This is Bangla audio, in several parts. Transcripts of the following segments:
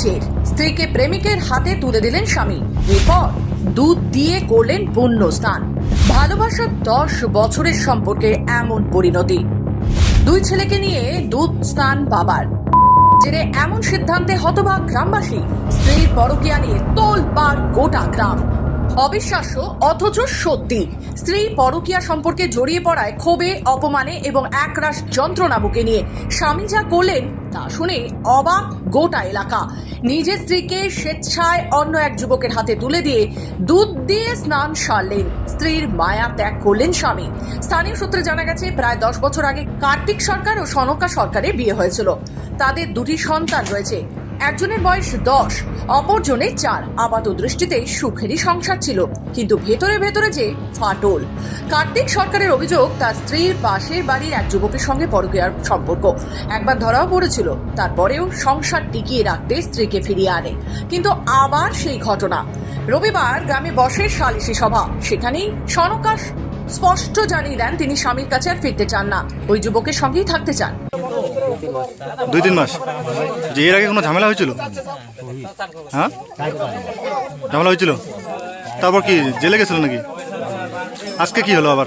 জের স্ত্রীকে প্রেমিকের হাতে তুলে দিলেন স্বামী। এরপর দুধ দিয়ে করলেন পুণ্য স্নান। ভালোবাসার দশ বছরের সম্পর্কে এমন পরিণতি। দুই ছেলেকে নিয়ে দুধ স্নান বাবার। জেনে এমন সিদ্ধান্তে হতবাক গ্রামবাসী। স্ত্রীর পরকিয়া নিয়ে তোলপাড় গোটা গ্রাম। অবিশ্বাস্য, অথচ সত্যি। স্ত্রী পরকিয়া সম্পর্কে জড়িয়ে পড়ায় ক্ষোভে, অপমানে এবং একরাশ যন্ত্রণা বুকে নিয়ে। স্বামী যা করলেন, তা শুনে অবাক গোটা এলাকা। নিজের স্ত্রীকে স্বেচ্ছায় অন্য এক যুবকের হাতে তুলে দিয়ে দুধ দিয়ে স্নান সারলেন। স্ত্রীর মায়া ত্যাগ করলেন স্বামী। স্থানীয় সূত্রে জানা গেছে, প্রায় দশ বছর আগে কার্তিক সরকার ও সনকা সরকারের বিয়ে হয়েছিল। তাদের দুটি সন্তান রয়েছে। একজনের বয়স দশ, অপরজনের চার। আপাত দৃষ্টিতে সুখেরই সংসার ছিল, কিন্তু ভেতরে ভেতরে যে ফাটল। কার্তিক সরকারের অভিযোগ, তার স্ত্রীর পাশের বাড়ির এক যুবকের সঙ্গে পরকীয়ার সম্পর্ক। একবার ধরাও পড়েছিল, তারপরেও সংসার টিকিয়ে রাখতে স্ত্রীকে ফিরিয়ে আনে। কিন্তু আবার সেই ঘটনা। রবিবার গ্রামে বসে সালিশি সভা, সেখানেই সনকাশ স্পষ্ট জানিয়ে দেন তিনি স্বামীর কাছে আর ফিরতে চান না। ওই যুবকের সঙ্গেই থাকতে চান। দুই তিন মাস। যে এর আগে কোনো ঝামেলা হয়েছিল? হ্যাঁ? ঝামেলা হয়েছিল? তারপর কি জেলে গেছিল নাকি? আজকে কি হলো আবার?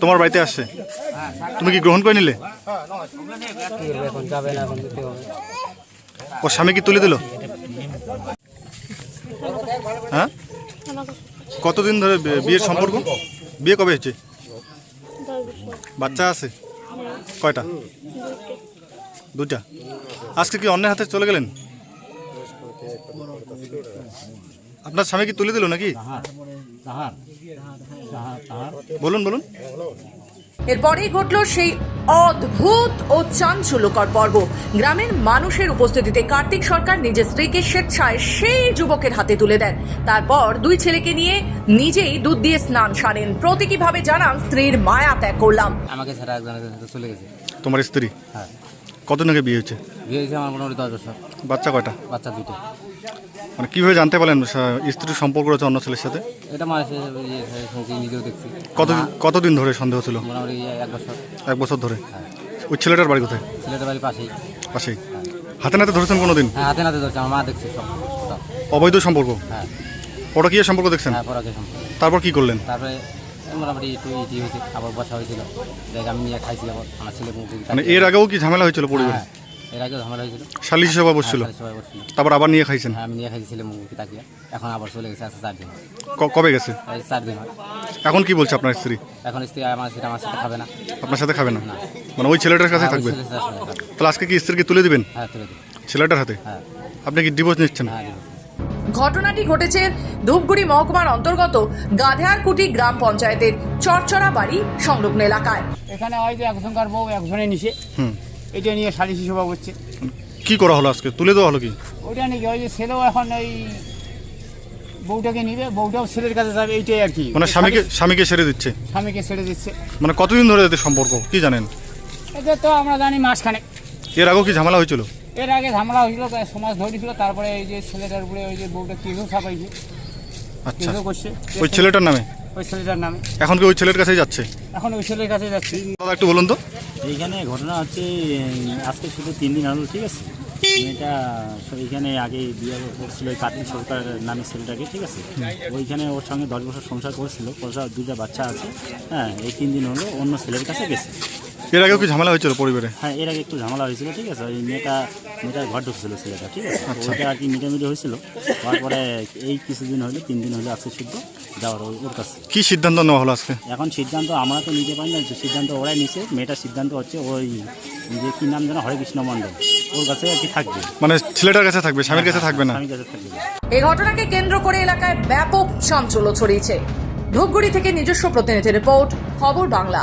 তোমার বাড়িতে আসছে? তুমি কি গ্রহণ করে নিলে? হবে ও স্বামী কি তুলে দিল? কতদিন ধরে বিয়ের সম্পর্ক? বিয়ে কবে হয়েছে? বাচ্চা আছে? কয়টা? দুটা আজকে কি অন্যের হাতে চলে গেলেন? আপনার স্বামী কি তুলে দিল নাকি? বলুন বলুন। এরপরেই ঘটল সেই অদ্ভুত ও চাঞ্চল্যকর পর্ব। গ্রামের মানুষের উপস্থিতিতে কার্তিক সরকার নিজের স্ত্রীকে স্বেচ্ছায় সেই যুবকের হাতে তুলে দেন। তারপর দুই ছেলেকে নিয়ে নিজেই দুধ দিয়ে স্নান সারেন প্রতীকীভাবে জানান স্ত্রীর মায়া ত্যাগ করলাম। আমাকে ছাড়া একজনের সাথে চলে গেছে। তোমার স্ত্রী? হ্যাঁ। কতদিন আগে বিয়ে হয়েছে? বিয়ে হয়েছে আমার মোটামুটি দশ বছর। বাচ্চা কয়টা? বাচ্চা দুটো মানে কীভাবে জানতে পারলেন স্ত্রীর সম্পর্ক রয়েছে অন্য ছেলের সাথে? এটা মানুষের ইয়ে শুনছি নিজেও দেখছি। কত কতদিন ধরে সন্দেহ ছিল? মোটামুটি এক বছর। এক বছর ধরে? হ্যাঁ। ওই ছেলেটার বাড়ি কোথায়? ছেলেদের বাড়ির পাশেই। পাশেই। হাতে নাতে ধরেছেন কোনোদিন? হ্যাঁ হাতে নাতে ধরছে আমার মা দেখছে সব। অবৈধ সম্পর্ক? হ্যাঁ। পরকীয় সম্পর্ক দেখছেন? হ্যাঁ পরাকে সম্পর্ক। তারপর কি করলেন? তারপরে মোটামুটি একটু ইটি হয়েছে আবার বসা হয়েছিল। দেখ আমি নিয়ে খাইছি আবার আমার ছেলে মানে এর আগেও কি ঝামেলা হয়েছিল পরিবারে? হ্যাঁ এর আগেও ঝামেলা হয়েছিল। সালিশি সভা বসছিল? হ্যাঁ, তারপর আবার নিয়ে খাইছেন? হ্যাঁ আমি নিয়ে খাইছি ছেলে মুখ তাকিয়ে এখন আবার চলে গেছে আজকে চার দিন ক- কবে গেছে? চার দিন হয়। এখন কি বলছে আপনার স্ত্রী? এখন স্ত্রী আমার সেটা আমার সাথে খাবে না। আপনার সাথে খাবে না? না। মানে ওই ছেলেটার কাছে হ্যাঁ, থাকবে? তাহলে আজকে কি স্ত্রীকে তুলে দিবেন? হ্যাঁ তুলে দিই ছেলেটার হাতে? হ্যাঁ। আপনি কি ডিভোর্স নিচ্ছেন? হ্যাঁ ঘটনাটি ঘটেছে ধূপগুড়ি মহকুমার অন্তর্গত গাধেয়ারকুটি গ্রাম পঞ্চায়েতের চরচরা বাড়ি সংলগ্ন এলাকায়। এখানে হয় যে একজনকার বউ একজনে নিছে। হুম। এটা নিয়ে সালিশি সভা করছে। কি করা হলো আজকে? তুলে দেওয়া হলো কি? ওইটা নাকি ওই যে ছেলেও এখন ওই বউটাকে নিবে বউটাও ছেলের কাছে যাবে এইটাই আর কি। মানে স্বামীকে স্বামীকে ছেড়ে দিচ্ছে? স্বামীকে ছেড়ে দিচ্ছে। মানে কতদিন ধরে এদের সম্পর্ক? কি জানেন? এটা তো আমরা জানি মাসখানে এর আগেও কি ঝামেলা হয়েছিল? এর আগে ঝামেলা হয়েছিল সমাজ ধরেছিল তারপরে এই যে ছেলেটার উপরে ওই যে বউটা কেসও ছাপাইছে। আচ্ছা। কেসও করছে। ওই ছেলেটার নামে? ওই ছেলেটার নামে। এখন কি ওই ছেলের কাছেই যাচ্ছে? এখন ওই ছেলের কাছে যাচ্ছে। দাদা একটু বলুন তো। এইখানে ঘটনা হচ্ছে আজকে শুধু তিন দিন হলো ঠিক আছে? মেয়েটা এইখানে আগে বিয়ে করছিল ওই কার্তিক সরকার নামে ছেলেটাকে ঠিক আছে? ওইখানে ওর সঙ্গে দশ বছর সংসার করেছিল দুইটা বাচ্চা আছে হ্যাঁ এই তিন দিন হলো অন্য ছেলের কাছে গেছে। এর আগেও কি ঝামেলা হয়েছিল পরিবারে? হ্যাঁ এর আগে একটু ঝামেলা হয়েছিল ঠিক আছে? ওই মেয়েটা মেয়েটার ঘর ঢুকছিল ছেলেটা ঠিক আছে? ওইটা আর কি মিটামিটি হয়েছিল। তারপরে এই কিছুদিন হলো তিন দিন হলো আজকে শুদ্ধ যাওয়ার ওর- ওর কাছে। কি সিদ্ধান্ত নেওয়া হলো আজকে? এখন সিদ্ধান্ত আমরা তো নিতে পারি না সিদ্ধান্ত ওরাই নিছে। মেয়েটার সিদ্ধান্ত হচ্ছে ওই যে কী নাম যেন হরে কৃষ্ণ মণ্ডল। ওর কাছে আর কি থাকবে। মানে ছেলেটার কাছে থাকবে স্বামীর কাছে থাকবে না? স্বামীর কাছে থাকবে এই ঘটনাকে কেন্দ্র করে এলাকায় ব্যাপক চাঞ্চল্য ছড়িয়েছে। ধূপগুড়ি থেকে নিজস্ব প্রতিনিধি রিপোর্ট খবর বাংলা।